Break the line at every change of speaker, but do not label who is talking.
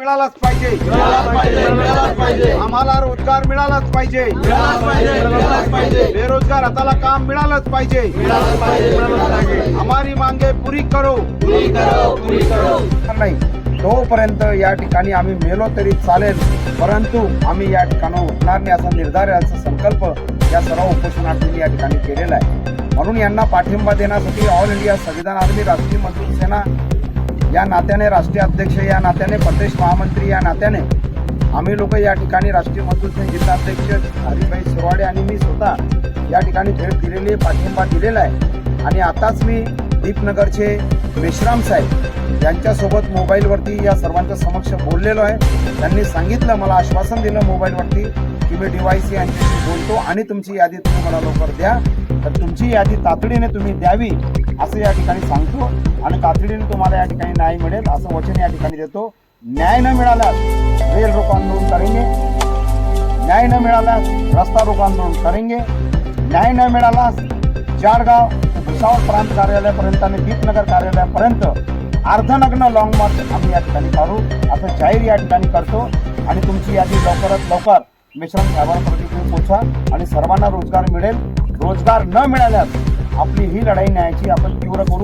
मिळालाच पाहिजे. आम्हाला रोजगार मिळालाच पाहिजे. बेरोजगार हाताला काम मिळालंच पाहिजे. हमारी मांगे पुरी करो. नाही तोपर्यंत या ठिकाणी आम्ही मेलो तरी चालेल. परंतु आम्ही या ठिकाणी उठणार नाही असा निर्धार याचा संकल्प या सर्व उपोषणार्थींनी या ठिकाणी केलेला आहे. म्हणून यांना पाठिंबा देण्यासाठी ऑल इंडिया संविधान आर्मी राष्ट्रीय मजदूर सेना या नात्याने राष्ट्रीय अध्यक्ष या नात्याने प्रदेश महामंत्री या नात्याने आम्ही लोक या ठिकाणी राष्ट्रीय मजदूर संघ जिल्हाध्यक्ष हरिभाई शिरवाडे आणि मी स्वतः या ठिकाणी भेट दिलेली आहे, पाठिंबा दिलेला आहे. आणि आताच मी दीपनगरचे मेश्राम साहेब यांच्यासोबत मोबाईलवरती या सर्वांच्या समक्ष बोललेलो आहे. त्यांनी सांगितलं मला आश्वासन दिलं मोबाईलवरती की मी डीवायसी यांच्याशी बोलतो आणि तुमची यादी तुम्ही मला लवकर द्या. तर तुमची यादी तातडीने तुम्ही द्यावी असं या ठिकाणी सांगतो. आणि तातडीने तुम्हाला या ठिकाणी न्याय मिळेल असं वचन या ठिकाणी देतो. न्याय न मिळाल्यास रेल रोको आंदोलन करेंगे. न्याय न मिळाल्यास रस्ता रोको आंदोलन करेंगे. न्याय न मिळाल्यास जाडगाव भुसावळ प्रांत कार्यालयापर्यंत आणि दीपनगर कार्यालयापर्यंत अर्धनग्न लॉंग मार्च आम्ही या ठिकाणी काढू असं जाहीर या ठिकाणी करतो. आणि तुमची यादी लवकरात लवकर मिश्रण साहेबांपर्यंत तुम्ही पोहोचा आणि सर्वांना रोजगार मिळेल. रोजगार न मिळाल्यास आपली ही लढाई न्यायाची आपण तीव्र करू.